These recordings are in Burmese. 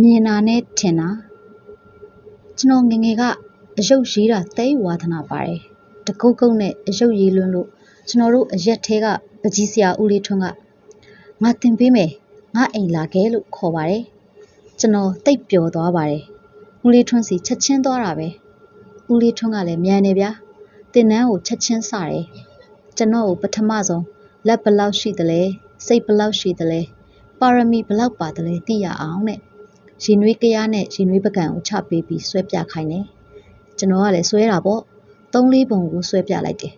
မြင်တာနဲ့ထင်တာကျွန်တော်ငယ်ငယ်ကအရုပ်ရေးတာသိပ်ဝါသနာပါတယ်တကုတ်ကုတ်နဲ့အရုပ်ရေးလွန်းလို့ကျွန်တော်တို့အရက်ထဲကပကြီးဆရာဦးလေးထွန်းကငါတင်ပေးမယ်ငါအိမ်လာခဲ့လို့ခေါ်ပါတယ်ကျွန်တော်တိတ်ပျော်သွားပါတယ်ဦးလေးထွန်းစီချက်ချင်းသွားတာပဲဦးလေးထွန်းကလည်းမြန်နေဗျာတင်နန်းကိုချက်ချင်းစတယ်ကျွန်တော်ကိုပထမဆုံးလက်ဘယ်လောက်ရှိသလဲစိတ်ဘယ်လောက်ရှိသလဲပါရမီဘယ်လောက်ပါတယ်လဲသိရအောင်တဲ့ ရင်နွေးကရားနဲ့ရင်နွေးပကံကိုချပေးပြီးဆွဲပြခိုင်းတယ်ကျွန်တော်ကလည်းဆွဲတာပေါ့သုံးလေးပုံကိုဆွဲပြလိုက်တယ်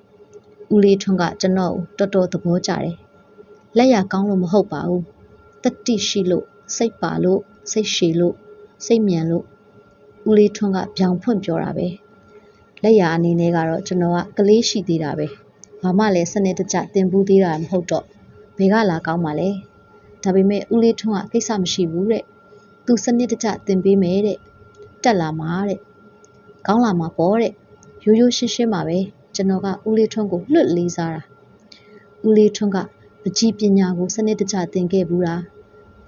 ဦးလေးထွန်းကကျွန်တော်ကိုတော်တော်သဘောကျတယ်လက်ရကောင်းလို့မဟုတ်ပါဘူးတတိရှိလို့စိတ်ပါလို့စိတ်ရှည်လို့စိတ်မြန်လို့ဦးလေးထွန်းကဗျောင်ဖွင့်ပြောတာပဲလက်ရအနေနဲ့ကတော့ကျွန်တော်ကကလေးရှိသေးတာပဲဘာမှလည်းစနစ်တကျတင်ပူးသေးတာမဟုတ်တော့ဘယ်ကလာကောင်းပါလဲဒါပေမဲ့ဦးလေးထွန်းကကိစ္စမရှိဘူးတဲ့ သူစနစ်တကျတင်ပေးမယ်တဲ့တက်လာမှာတဲ့ကောင်းလာမှာပေါ့တဲ့ရိုးရိုးရှင်းရှင်းပါပဲကျွန်တော်ကဦးလေးထွန်းကိုလွတ်လေးစားတာဦးလေးထွန်းကပကြီးပညာကိုစနစ်တကျသင်ခဲ့ဘူးတာ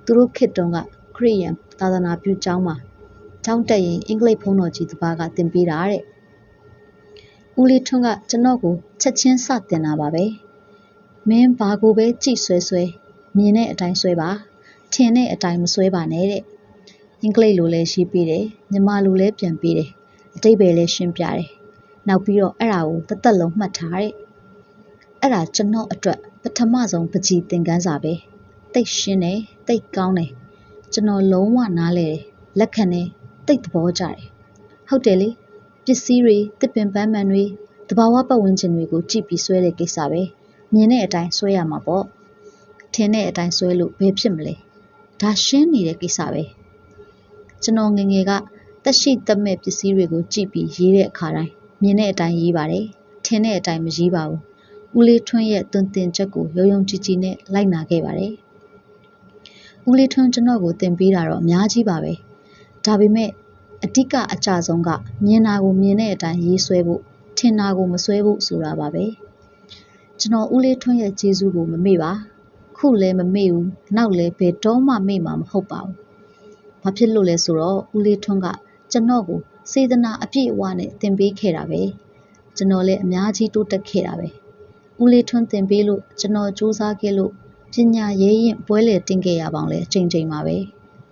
သူတို့ခေတ်တုန်းကခရိယန်သာသနာပြုကျောင်းမှာကျောင်းတက်ရင်အင်္ဂလိပ်ဘုန်းတော်ကြီးတစ်ပါးကသင်ပေးတာတဲ့ဦးလေးထွန်းကကျွန်တော်ကိုချက်ချင်းစတင်တာပါပဲမင်းဘာကိုပဲကြည့်ဆွဲဆွဲမြင်တဲ့အတိုင်းဆွဲပါထင်တဲ့အတိုင်းမဆွဲပါနဲ့တဲ့အ င်္ဂလိပ်လိုလည်းရေးပေးတယ်မြန်မာလိုလည်းပြန်ပေးတယ်အတိတ်ပဲလည်းရှင်းပြတယ်နောက်ပြီးတော့အဲ့ဒါကိုတစ်သက်လုံးမှတ်ထားတဲ့အဲ့ဒါကျွန်တော်အတွက်ပထမဆုံးပကြီးသင်ခန်းစာပဲတိတ်ရှင်းတယ်တိတ်ကောင်းတယ်ကျွန်တော်လုံးဝနားလဲတယ်လက်ခံတယ်တိတ်သဘောကျတယ်ဟုတ်တယ်လေပစ္စည်းတွေတစ်ပင်ပန်းမှန်တွေတဘာဝပတ်ဝန်းကျင်တွေကိုကြည့်ပြီးဆွဲတဲ့ကိစ္စပဲမြင်တဲ့အတိုင်းဆွဲရမှာပေါ့ထင်တဲ့အတိုင်းဆွဲလို့ဘယ်ဖြစ်မလဲဒါရှင်းနေတဲ့ကိစ္စပဲ ကျွန်တော်ငယ်ငယ်ကတက်ရှိတက်မဲ့ပစ္စည်းတွေကိုကြည့်ပြီးရေးတဲ့အခါတိုင်းမြင်တဲ့အတိုင်းရေးပါတယ်ထင်တဲ့အတိုင်းမရေးပါဘူးဦးလေးထွန်းရဲ့သွန်သင်ချက်ကိုရုံရုံကြည်ကြည်နဲ့လိုက်နာခဲ့ပါတယ်ဦးလေးထွန်းကျွန်တော်ကိုသင်ပေးတာတော့အများကြီးပါပဲဒါပေမဲ့အဓိကအကြဆုံးကမြင်တာကိုမြင်တဲ့အတိုင်းရေးဆွဲဖို့ထင်တာကိုမဆွဲဖို့ဆိုတာပါပဲကျွန်တော်ဦးလေးထွန်းရဲ့ကျေးဇူးကိုမမေ့ပါခုလည်းမမေ့ဘူးနောက်လည်းဘယ်တော့မှမေ့မှာမဟုတ်ပါဘူး ဘာဖြစ်လို့လဲဆိုတော့ဦးလေးထွန်းကကျွန်တော်ကိုစေတနာအပြည့်အဝနဲ့သင်ပေးခဲ့တာပဲကျွန်တော်လည်းအများကြီးတိုးတက်ခဲ့တာပဲဦးလေးထွန်းသင်ပေးလို့ကျွန်တော်စူးစမ်းခဲ့လို့ပညာရေးရင်ပွဲလေတင်ခဲ့ရပေါင်းလဲအချိန်ချိန်ပါပဲ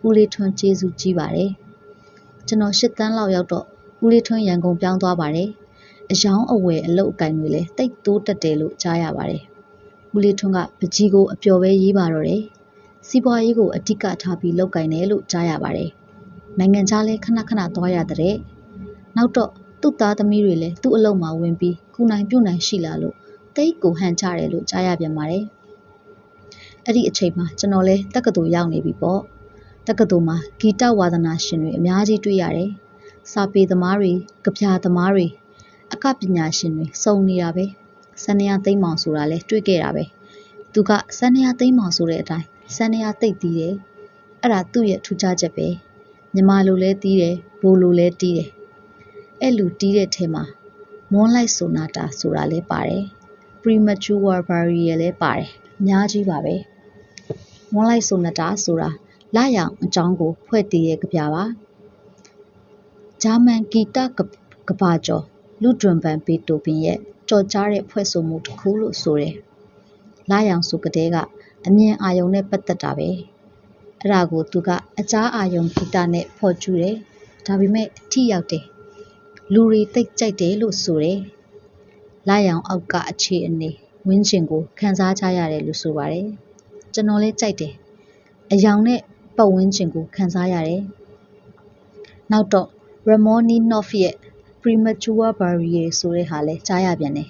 ဦးလေးထွန်းကျေးဇူးကြီးပါတယ်ကျွန်တော်၈တန်းလောက်ရောက်တော့ဦးလေးထွန်းရန်ကုန်ပြောင်းသွားပါတယ်အယောင်အဝယ်အလုတ်အကင်တွေလည်းတိတ်တိုးတက်တယ်လို့ကြားရပါတယ်ဦးလေးထွန်းကပကြီးကိုအပျော်ပဲရေးပါတော့တယ် စီးပွားရေးကိုအဓိကထားပြီးလုပ်ကင်တယ်လို့ကြားရပါတယ်နိုင်ငံခြားလဲခဏခဏသွားရတဲ့နောက်တော့သူ့သားသမီးတွေလည်းသူ့အလုပ်မှာဝင်ပြီးကုနိုင်ပြုနိုင်ရှိလာလို့တိတ်ကိုဟန်ကြတယ်လို့ကြားရပြန်ပါတယ်အဲ့ဒီအချိန်မှာကျွန်တော်လဲတက္ကသိုလ်ရောက်နေပြီပေါ့တက္ကသိုလ်မှာဂီတဝါသနာရှင်တွေအများကြီးတွေ့ရတယ်စာပေသမားတွေကြပြသမားတွေအကပညာရှင်တွေစုံနေတာပဲစန္ဒယာသိမ့်မောင်ဆိုတာလဲတွေ့ခဲ့တာပဲသူကစန္ဒယာသိမ့်မောင်ဆိုတဲ့အတိုင်း စန္ဒယာသိပ်တီးတယ်အဲ့ဒါသူ့ရဲ့ထူးခြားချက်ပဲမြမလိုလဲတီးတယ်ဘိုလိုလဲတီးတယ်အဲ့လူတီးတဲ့ထဲမှာမွန်လိုက်ဆိုနာတာဆိုတာလဲပါတယ် premature burial လည်းပါတယ်အများကြီးပါပဲမွန်လိုက်ဆိုနာတာဆိုတာလာရောင်အကြောင်းကို ဖွဲ့တည်ရဲ့ကြပြပါဂျာမန်ဂီတကဘာကျော်လူဒွန်ဘန်ဘေတိုဘင်ရဲ့ကြော်ကြားတဲ့ဖွဲ့ဆိုမှုတစ်ခုလို့ဆိုတယ်လာရောင်ဆိုကတဲ့က အမြင်အာယုံနဲ့ပတ်သက်တာပဲအဲ့ဒါကိုသူကအကြားအာယုံဂီတနဲ့ဖော်ကျူးတယ်ဒါပေမဲ့ထိရောက်တယ်လူတွေတိတ်ကြိုက်တယ်လို့ဆိုတယ်လာရောင်အောက်ကအခြေအနေဝင်းကျင်ကိုခန်းစားကြရတယ်လို့ဆိုပါတယ်ကျွန်တော်လည်းကြိုက်တယ်အယောင်နဲ့ပတ်ဝန်းကျင်ကိုခန်းစားရတယ်နောက်တော့ Ramoninov ရဲ့ premature burial ဆိုတဲ့ဟာလဲကြားရပြန်တယ်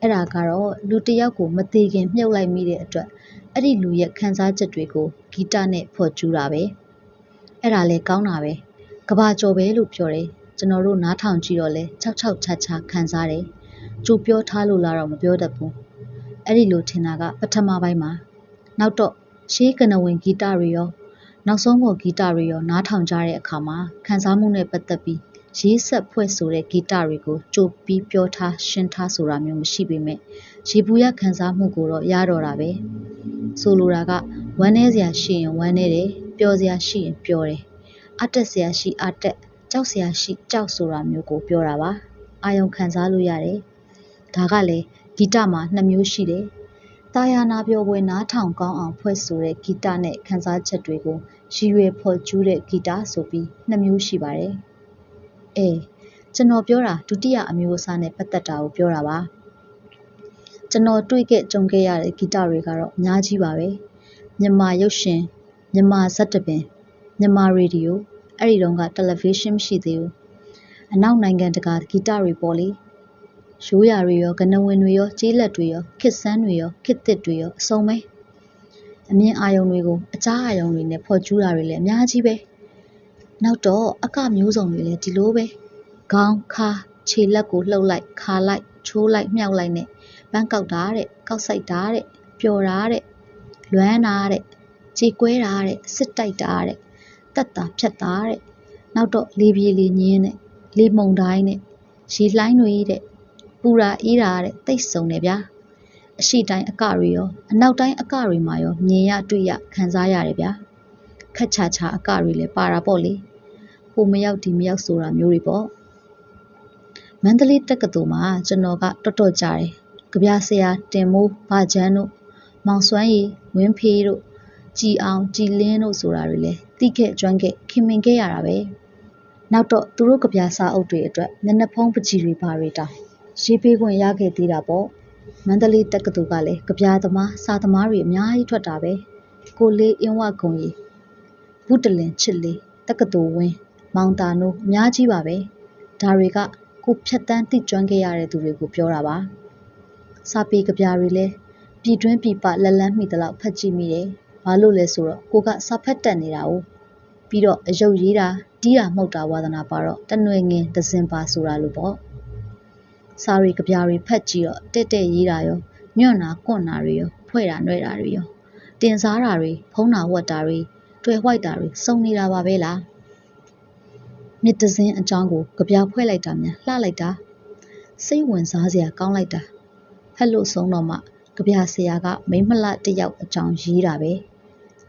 အဲ့ဒါကတော့လူတစ်ယောက်ကိုမသေးခင်မြုပ်လိုက်မိတဲ့အတွက် အဲ့ဒီလူရဲ့ခံစားချက်တွေကိုဂီတနဲ့ဖော်ကျူးတာပဲအဲ့ဒါလဲကောင်းတာပဲကဘာကျော်ပဲလို့ပြောတယ်ကျွန်တော်တို့နားထောင်ကြည့်တော့လဲ66ချာချာခံစားတယ်ကြိုပြောထားလို့လားတော့မပြောတတ်ဘူးအဲ့ဒီလိုထင်တာကပထမပိုင်းမှာနောက်တော့ရှေးကနဝင်ဂီတတွေရောနောက်ဆုံးပေါ်ဂီတတွေရောနားထောင်ကြတဲ့အခါမှာခံစားမှုနဲ့ပတ်သက်ပြီးရေးဆက်ဖွဲ့ဆိုတဲ့ဂီတတွေကိုကြိုပြီးပြောထားရှင်းထားဆိုတာမျိုးမရှိပေမဲ့ရေဘူးရခံစားမှုကိုတော့ရတော့တာပဲ ဆိုလိုတာကဝမ်းနေစရာရှိရင်ဝမ်းနေတယ်ပျော်စရာရှိရင်ပျော်တယ်အတက်ဆရာရှိအတက်ကြောက်ဆရာရှိကြောက်ဆိုတာမျိုးကိုပြောတာပါအာယုံခံစားလို့ရတယ်ဒါကလည်းဂီတမှာနှစ်မျိုးရှိတယ်တာယာနာပြောပွဲနားထောင်ကောင်းအောင်ဖွဲ့ဆိုတဲ့ဂီတနဲ့ခန်းစားချက်တွေကိုရည်ရွယ်ဖော်ကျူးတဲ့ဂီတဆိုပြီးနှစ်မျိုးရှိပါတယ်အေးကျွန်တော်ပြောတာဒုတိယအမျိုးအစားနဲ့ပတ်သက်တာကိုပြောတာပါ ကျွန်တော်တွေ့ခဲ့ကြုံခဲ့ရတဲ့ဂီတတွေကတော့အများကြီးပါပဲမြန်မာရုပ်ရှင်မြန်မာဇက်တပင်မြန်မာရေဒီယိုအဲ့ဒီတုန်းကတယ်လီဗေးရှင်းမရှိသေးဘူးအနောက်နိုင်ငံတကာဂီတတွေပေါ့လေရိုးရာတွေရောကနဝင်တွေရောကြေးလက်တွေရောခစ်ဆန်းတွေရောခစ်သစ်တွေရောအစုံပဲအမြင်အာရုံတွေကိုအကြားအာရုံတွေနဲ့ဖော်ကျူးတာတွေလည်းအများကြီးပဲနောက်တော့အကမျိုးစုံတွေလည်းဒီလိုပဲခေါင်းခါခြေလက်ကိုလှုပ်လိုက်ခါလိုက်ချိုးလိုက်မြောက်လိုက်နဲ့ ပန်းကောက်တာတဲ့ကောက်ဆိုင်တာတဲ့ပျော်တာတဲ့လွမ်းတာတဲ့ကြေကွဲတာတဲ့စစ်တိုက်တာတဲ့တက်တာဖြတ်တာတဲ့နောက်တော့လေပြေလေညင်းတဲ့လေမုန်တိုင်းတဲ့ရေလှိုင်းတွေတဲ့ပူရာအေးတာတဲ့တိတ်ဆုံတယ်ဗျာအရှိတိုင်းအကတွေရောအနောက်တိုင်းအကတွေမှာရောမြင်ရတွေ့ရခံစားရတယ်ဗျာခက်ချာချာအကတွေလည်းပါတာပေါ့လေဟိုမရောက်ဒီမရောက်ဆိုတာမျိုးတွေပေါ့မန္တလေးတက္ကသိုလ်မှာကျွန်တော်ကတော်တော်ကြားတယ် ကြပြဆရာတင်မိုးဘာချန်းတို့မောင်စွမ်းရည်ဝင်းဖေးတို့ကြည်အောင်ကြည်လင်းတို့ဆိုတာတွေလည်းတိခဲ့ကျွမ်းခဲ့ခင်မင်ခဲ့ရတာပဲနောက်တော့သူတို့ကြပြစာအုပ်တွေအတွက်မျက်နှာဖုံးပကြီးတွေပါတွေတောင်ရေးပေးခွင့်ရခဲ့သေးတာပေါ့မန္တလေးတက္ကသိုလ်ကလည်းကြပြသမားစာသမားတွေအများကြီးထွက်တာပဲကိုလေးအင်းဝကုံကြီးဘုတလင်ချစ်လေးတက္ကသိုလ်ဝင်းမောင်တာနိုးအများကြီးပါပဲဒါတွေကကိုဖြတ်တန်းသိကျွမ်းခဲ့ရတဲ့သူတွေကိုပြောတာပါ စာပေကြပြတွေလည်း ပြည်တွင်းပြည်ပ လက်လန်းမိသလောက် ဖတ်ကြည့်မိတယ် ဘာလို့လဲဆိုတော့ ကိုကစာဖတ်တက်နေတာ哦ပြီးတော့အယုတ်ရေးတာ တီးတာမှုတ်တာ ဝါသနာပါတော့ တနွေငင်ဒဇင်ပါ ဆိုတာလို့ပေါ့ စာရီကြပြတွေ ဖတ်ကြည့်တော့တက်တက်ရေးတာရော ညွန့်တာကွန့်တာတွေရော ဖွဲ့တာနှွဲတာတွေရော တင်စားတာတွေ ဖုံးတာဝတ်တာတွေတွေ့ဝိုက်တာတွေ စုံနေတာပါပဲလား မြစ်တစင်းအကြောင်းကိုကြပြဖွဲ့လိုက်တာများ လှလိုက်တာ စိတ်ဝင်စားစရာ ကောင်းလိုက်တာ ဟဲ့လို့ဆုံးတော့မှကြပြဆရာကမိမလတစ်ယောက်အကြောင်းရေးတာပဲ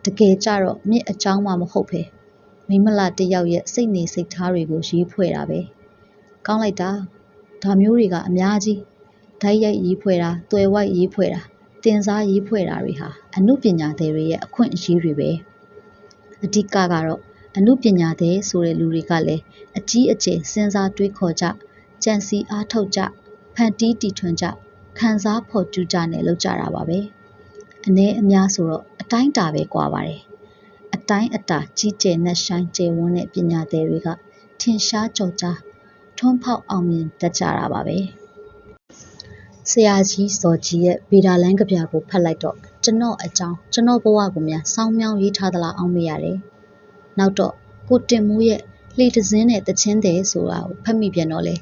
တကယ်ကြတော့မြစ်အကြောင်းမှမဟုတ်ပဲမိမလတစ်ယောက်ရဲ့စိတ်နေစိတ်ထားတွေကိုရေးဖွဲ့တာပဲကောင်းလိုက်တာဒါမျိုးတွေကအများကြီးဓာတ်ရိုက်ရေးဖွဲ့တာတွယ်ဝိုက်ရေးဖွဲ့တာတင်စားရေးဖွဲ့တာတွေဟာအမှုပညာသည်တွေရဲ့အခွင့်အရေးတွေပဲအဓိကကတော့အမှုပညာသည်ဆိုတဲ့လူတွေကလည်းအကြီးအကျယ်စဉ်းစားတွေးခေါ်ကြကြံစီအားထုတ်ကြဖန်တီးတီထွင်ကြ ခံစားဖော်ကျူးကြနဲ့လုပ်ကြတာပါပဲအ ਨੇ အများဆိုတော့အတိုင်းတာပဲကွာပါတယ်အတိုင်းအတာကြီးကျယ်နှက်ဆိုင်ကျယ်ဝန်းတဲ့ပညာသည်တွေကထင်ရှားကြော်ကြားထွန်းဖောက်အောင်မြင်တတ်ကြတာပါပဲဆရာကြီးစော်ကြီးရဲ့ဗေဒာလန်းကဗျာကိုဖတ်လိုက်တော့ကျွန်တော်အကြောင်းကျွန်တော်ဘဝကိုများစောင်းမြောင်းရေးထားသလားအောင်မရတယ်နောက်တော့ကိုတင်မိုးရဲ့လှေတစင်းနဲ့တချင်းတဲ့ဆိုတာကိုဖတ်မိပြန်တော့လေ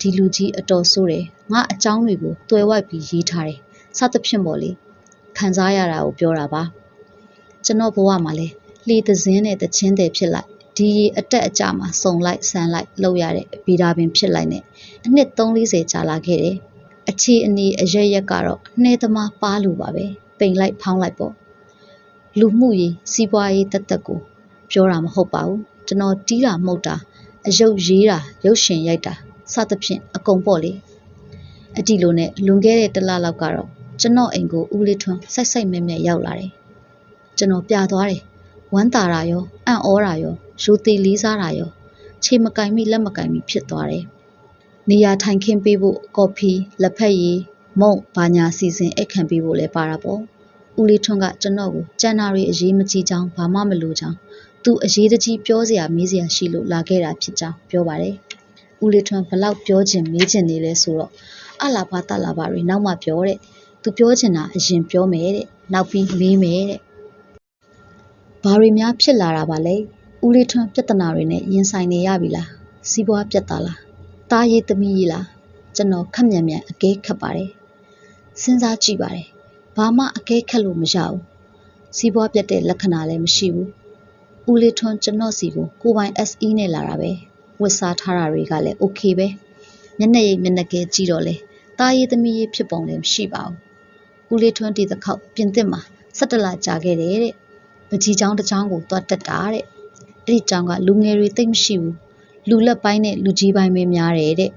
ဒီလူကြီးအတော်ဆိုးတယ်ငါအကြောင်းတွေကိုတွယ်ဝိုက်ပြီးရေးထားတယ်စသဖြင့်ပေါ့လေခံစားရတာကိုပြောတာပါကျွန်တော်ဘဝမှာလဲလှေတစင်းနဲ့တချင်းတဲ့ဖြစ်လိုက်ဒီရေအတက်အကျမှာစုံလိုက်ဆန်လိုက်လှုပ်ရတဲ့ဗီဒါပင်ဖြစ်လိုက်နဲ့အနှစ်340ကြာလာခဲ့တယ်အခြေအနေအရရက်ကတော့နှဲသမားပါလို့ပါပဲပိန်လိုက်ဖောင်းလိုက်ပေါ့လူမှုရေးစီးပွားရေးတက်တက်ကိုပြောတာမဟုတ်ပါဘူးကျွန်တော်တီးတာမှုတ်တာအယုတ်ရေးတာရုပ်ရှင်ရိုက်တာ စသဖြင့်အကုန်ပေါ့လေအတီလိုနဲ့လွန်ခဲ့တဲ့တစ်လလောက်ကတော့ကျွန်တော်အိမ်ကိုဦးလေးထွန်းစိုက်စိုက်မဲမဲရောက်လာတယ်ကျွန်တော်ပြသွားတယ်ဝမ်းသာတာရောအံ့ဩတာရောယူသေးလေးစားတာရောခြေမကင်မိလက်မကင်မိဖြစ်သွားတယ်နေရာထိုင်ခင်းပေးဖို့ကော်ဖီလက်ဖက်ရည်မုန့်ဘာညာစီစဉ်အိတ်ခံပေးဖို့လဲပါတာပေါ့ဦးလေးထွန်းကကျွန်တော်ကိုကျန်နာရီအရေးမကြီးချောင်းဘာမှမလိုချောင်းသူအရေးတကြီးပြောစရာမေးစရာရှိလို့လာခဲ့တာဖြစ်ကြောင်းပြောပါတယ်။ ဦးလေးထွန်းဘလောက်ပြောချင်မေးချင်နေလဲဆိုတော့အလာဘာတလာဘာတွေနောက်မှပြောတဲ့။သူပြောချင်တာအရင်ပြောမယ်တဲ့။နောက်ပြီးမေးမယ်တဲ့။ဘာတွေများဖြစ်လာတာပါလဲ။ဦးလေးထွန်းပြဿနာတွေနဲ့ရင်ဆိုင်နေရပြီလား။စီးပွားပြတ်တာလား။တားရေးသမီးကြီးလား။ကျွန်တော်ခက်မြန်မြန်အကဲခတ်ပါတယ်။စဉ်းစားကြည့်ပါတယ်။ဘာမှအကဲခတ်လို့မရဘူး။စီးပွားပြတ်တဲ့လက္ခဏာလည်းမရှိဘူး။ဦးလေးထွန်းကျွန်တော်စီကိုကိုပိုင် SE နဲ့လာတာပဲ ဝတ်စားထားတာတွေကလည်း okay ပဲမျက်နှာရိပ်မျက်နှာကဲကြည့်တော့လေတာရည်သမီးရေးဖြစ်ပုံလည်းမရှိပါဘူးဦးလေးထွန်းဒီတစ်ခေါက်ပြင်သစ်မှာ17လကြာခဲ့တယ်တဲ့ပကြီးချောင်းတစ်ချောင်းကိုသွားတက်တာတဲ့အဲ့ဒီကျောင်းကလူငယ်တွေတိတ်မရှိဘူးလူလက်ပိုင်းနဲ့လူကြီးပိုင်းပဲများတယ်တဲ့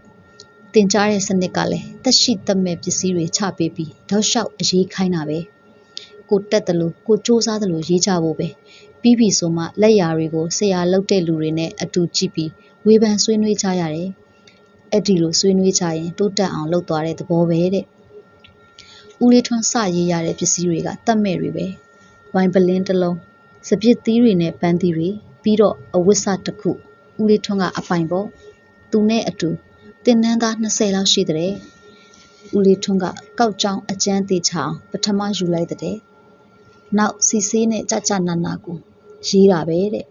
တင်ကြားတဲ့စနစ်ကလည်းတက်ရှိတက်မဲ့ပစ္စည်းတွေချပေးပြီးတောက်လျှောက်အရေးခိုင်းတာပဲကိုတက်တယ်လို့ကိုစူးစမ်းတယ်လို့ရေးကြဖို့ပဲပြီးပြီဆိုမှလက်ရာတွေကိုဆရာလုပ်တဲ့လူတွေနဲ့အတူကြည့်ပြီး ဝေဖန်ဆွေးနွေးကြရတယ်အဲ့ဒီလိုဆွေးနွေးကြရင်တိုးတက်အောင်လုပ်သွားတဲ့သဘောပဲတဲ့ဦးလေးထွန်းစရေးရတဲ့ပစ္စည်းတွေကတတ်မဲ့တွေပဲဝိုင်ပလင်းတစ်လုံးစပစ်သီးတွေနဲ့ပန်းသီးတွေပြီးတော့အဝတ်စတစ်ခုဦးလေးထွန်းကအပိုင်ပေါ့သူနဲ့အတူတင်နန်းသား20လောက်ရှိတဲ့ဦးလေးထွန်းကကောက်ကြောင်အကျန်းသေးချအောင်ပထမယူလိုက်တဲ့နောက်စီစေးနဲ့ကြကြနာနာကိုရေးတာပဲတဲ့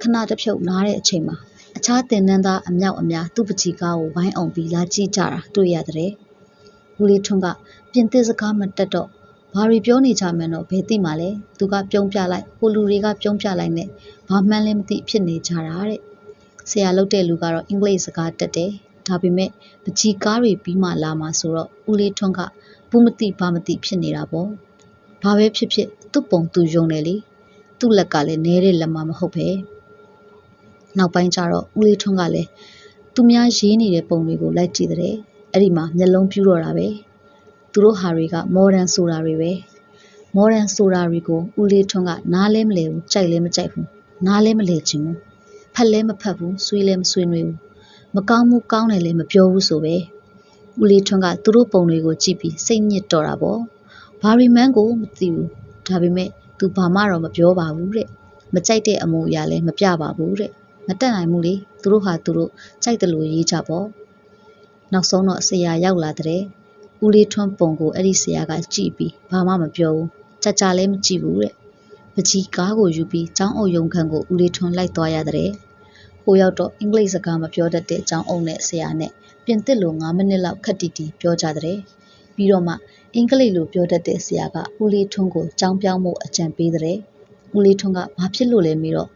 ခဏတစ်ဖြုတ်နားတဲ့အချိန်မှာ အခြားတင်နန်းသားအမြောက်အများသူ့ပချီကားကိုဝိုင်းအောင်ပြီးလာကြည့်ကြတာတွေ့ရတဲ့ဦးလေးထွန်းကပြင်သစ်စကားမတက်တော့ဘာတွေပြောနေကြမှန်းတော့ဘယ်သိမှလဲသူကပြုံးပြလိုက်ဟိုလူတွေကပြုံးပြလိုက်နဲ့ဘာမှန်းလည်းမသိဖြစ်နေကြတာတဲ့ဆရာလုပ်တဲ့လူကတော့အင်္ဂလိပ်စကားတက်တယ်ဒါပေမဲ့ပကြီးကားတွေပြီးမှလာမှာဆိုတော့ဦးလေးထွန်းကဘူးမသိဘာမသိဖြစ်နေတာပေါ့ဘာပဲဖြစ်ဖြစ်သူ့ပုံသူယုံတယ်လေသူ့လက်ကလည်းနဲတဲ့လက်မမဟုတ်ပဲ နောက်ပိုင်းကျတော့ဦးလေးထွန်းကလည်းသူများရေးနေတဲ့ပုံတွေကိုလိုက်ကြည့်တဲ့အဲ့ဒီမှာမျက်လုံးပြူတော့တာပဲသူတို့ဟာတွေကမော်ဒန်ဆိုတာတွေပဲမော်ဒန်ဆိုတာတွေကိုဦးလေးထွန်းကနားလဲမလဲဘူးကြိုက်လဲမကြိုက်ဘူးနားလဲမလဲချင်ဘူးဖက်လဲမဖက်ဘူးဆွေးလဲမဆွေးနွေးဘူးမကောင်းမှုကောင်းတယ်လည်းမပြောဘူးဆိုပဲဦးလေးထွန်းကသူတို့ပုံတွေကိုကြည့်ပြီးစိတ်ညစ်တော့တာပေါ့ဘာရီမန်ကိုမသိဘူးဒါပေမဲ့သူဘာမှတော့မပြောပါဘူးတဲ့မကြိုက်တဲ့အမူအရာလည်းမပြပါဘူးတဲ့ မတက်နိုင်ဘူးလေသူတို့ဟာသူတို့ကြိုက်တယ်လို့ရေးကြပေါ့နောက်ဆုံးတော့ဆရာရောက်လာတဲ့ဦးလေးထွန်းပုံကိုအဲ့ဒီဆရာကကြည့်ပြီးဘာမှမပြောဘူးကြကြလည်းမကြည့်ဘူးတဲ့ပကြီးကားကိုယူပြီးចောင်းအုပ်ယုံခန့်ကိုဦးလေးထွန်းလိုက်သွားရတဲ့ဟိုရောက်တော့အင်္ဂလိပ်စကားမပြောတတ်တဲ့ចောင်းအုပ်နဲ့ဆရာနဲ့ပြင်သစ်လို9မိနစ်လောက်ခက်တီတီပြောကြတဲ့ပြီးတော့မှအင်္ဂလိပ်လိုပြောတတ်တဲ့ဆရာကဦးလေးထွန်းကိုចောင်းပြောင်းမှုအကြံပေးတဲ့ဦးလေးထွန်းကဘာဖြစ်လို့လဲမေးတော့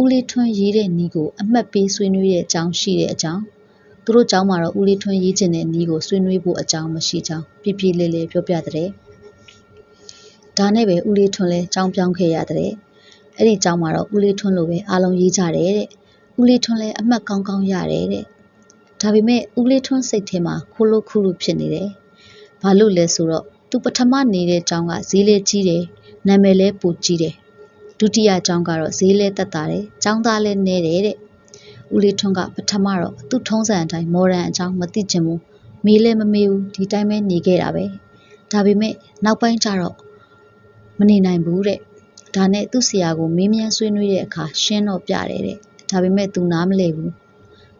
ဦးလေးထွန်းရေးတဲ့နည်းကို အမှတ်ပေးဆွေးနွေးတဲ့ကျောင်းရှိတဲ့အကြောင်း၊သူတို့ကျောင်းမှာတော့ ဦးလေးထွန်းရေးချင်တဲ့နည်းကို ဆွေးနွေးဖို့အကြောင်းမရှိကြောင်း ပြေပြေလည်လည်ပြောပြသတဲ့။ဒါနဲ့ပဲ ဦးလေးထွန်းလည်း ကျောင်းပြောင်းခဲ့ရတဲ့။အဲဒီကျောင်းမှာတော့ ဦးလေးထွန်းလိုပဲ အားလုံးရေးကြတယ်တဲ့။ဦးလေးထွန်းလည်း အမှတ်ကောင်းကောင်းရတယ်တဲ့။ဒါပေမဲ့ ဦးလေးထွန်းစိတ်ထဲမှာ ခိုးလို့ခုလုဖြစ်နေတယ်။ဘာလို့လဲဆိုတော့ သူပထမနေတဲ့ကျောင်းက ဈေးလည်းကြီးတယ်၊နာမည်လည်းပိုကြီးတယ် ဒုတိယကျောင်းကတော့ဈေးလဲတက်တာတယ်ကျောင်းသားလဲနေတယ်တဲ့ဦးလေးထွန်းကပထမတော့သူ့ထုံးစံအတိုင်းမော်ဒန်အကြောင်းမသိချင်ဘူးမေးလဲမမေးဘူးဒီတိုင်းပဲနေခဲ့တာပဲဒါပေမဲ့နောက်ပိုင်းကျတော့မနေနိုင်ဘူးတဲ့ဒါနဲ့သူ့ဆရာကိုမေးမြန်းဆွေးနွေးတဲ့အခါရှင်းတော့ပြတယ်တဲ့ဒါပေမဲ့သူနားမလည်ဘူး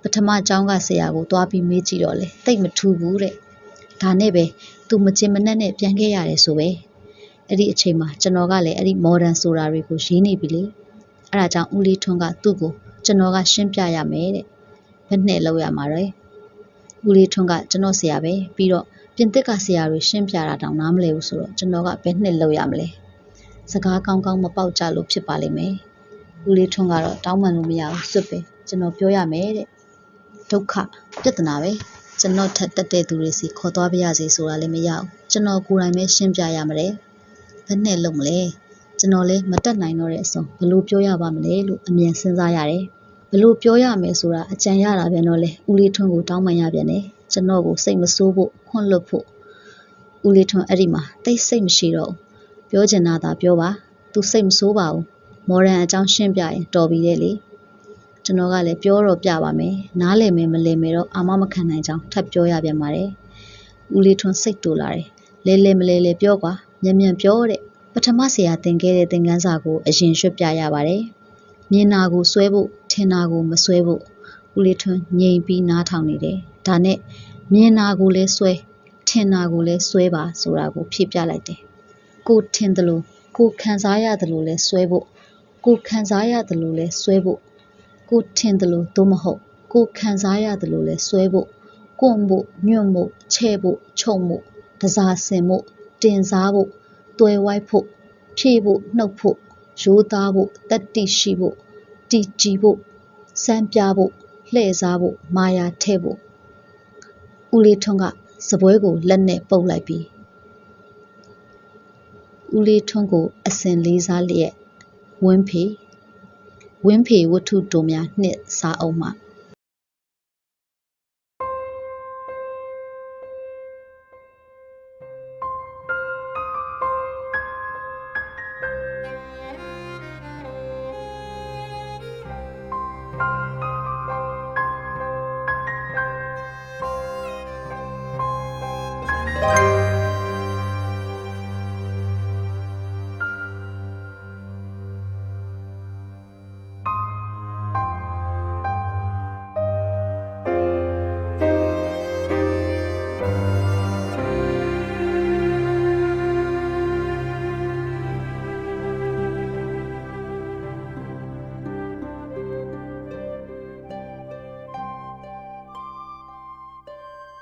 ပထမကျောင်းကဆရာကိုသွားပြီးမေးကြည့်တော့လေတိတ်မထူးဘူးတဲ့ဒါနဲ့ပဲသူမချင်မနှက်နဲ့ပြန်ခဲ့ရတယ်ဆိုပဲ အဲ့ဒီအချိန်မှာကျွန်တော်ကလည်းအဲ့ဒီ modern ဆိုတာတွေကိုရေးနေပြီလေအဲ့ဒါကြောင့်ဦးလေးထွန်းကသူ့ကိုကျွန်တော်ကရှင်းပြရမယ်တဲ့ဘယ်နဲ့လောက်ရမှာလဲဦးလေးထွန်းကကျွန်တော်ဆရာပဲပြီးတော့ပြင်သစ်ကဆရာတွေရှင်းပြတာတောင်နားမလဲဘူးဆိုတော့ကျွန်တော်ကဘယ်နှစ်လောက်ရမလဲစကားကောင်းကောင်းမပေါက်ကြလို့ဖြစ်ပါလိမ့်မယ်ဦးလေးထွန်းကတော့တောင်းပန်လို့မရဘူးစွတ်ပဲကျွန်တော်ပြောရမယ်တဲ့ဒုက္ခပြဿနာပဲကျွန်တော်ထက်တက်တဲ့သူတွေစီခေါ်သွားပြရစီဆိုတာလည်းမရဘူးကျွန်တော်ကိုယ်တိုင်ပဲရှင်းပြရမှာတဲ့ ဘယ်နဲ့လုံးမလဲကျွန်တော်လည်းမတက်နိုင်တော့တဲ့အဆုံးဘလို့ပြောရပါမလဲလို့အမြန်စဉ်းစားရတယ်ဘလို့ပြောရမယ်ဆိုတာအကြံရတာပြန်တော့လေဦးလေးထွန်းကိုတောင်းပန်ရပြန်တယ်ကျွန်တော်ကိုစိတ်မဆိုးဖို့ခွန့်လွတ်ဖို့ဦးလေးထွန်းအဲ့ဒီမှာတိတ်စိတ်မရှိတော့ဘူးပြောချင်တာသာပြောပါသူစိတ်မဆိုးပါဘူးမော်ဒန်အကြောင်းရှင်းပြရင်တော်ပြီတဲ့လေကျွန်တော်ကလည်းပြောတော့ပြပါမယ်နားလည်မယ်မလည်မယ်တော့အာမမခံနိုင်ကြောင်းထပ်ပြောရပြန်ပါတယ်ဦးလေးထွန်းစိတ်တူလာတယ်လဲလဲမလဲလဲပြောကွာ မြန်မြန်ပြောတဲ့ပထမဆရာသင်ခဲ့တဲ့သင်ခန်းစာကိုအရင်ရွှတ်ပြရပါတယ်မြင်နာကိုဆွဲဖို့ထင်နာကိုမဆွဲဖို့ဦးလေးထွန်းငြိမ်ပြီးနားထောင်နေတယ်ဒါနဲ့မြင်နာကိုလည်းဆွဲထင်နာကိုလည်းဆွဲပါဆိုတာကိုဖြေပြလိုက်တယ်ကိုထင်တယ်လို့ကိုခံစားရတယ်လို့လည်းဆွဲဖို့ကိုခံစားရတယ်လို့လည်းဆွဲဖို့ကိုထင်တယ်လို့သို့မဟုတ်ကိုခံစားရတယ်လို့လည်းဆွဲဖို့ကွန့်ဖို့ညွန့်ဖို့ချဲ့ဖို့ခြုံဖို့တစားစင်ဖို့ တင်စားဖို့တွယ်ဝိုက်ဖို့ဖြည့်ဖို့နှုတ်ဖို့ရိုးသားဖို့တတ္တိရှိဖို့တီကြည်ဖို့စမ်းပြဖို့လှည့်စားဖို့မာယာထဲ့ဖို့ဦးလေးထွန်းကစပွဲကိုလက်နဲ့ပုတ်လိုက်ပြီးဦးလေးထွန်းကိုအစင်လေးစားလျက်ဝင်းဖေဝင်းဖေဝတ္ထုတိုများနှစ်စာအုပ်မှ Bye.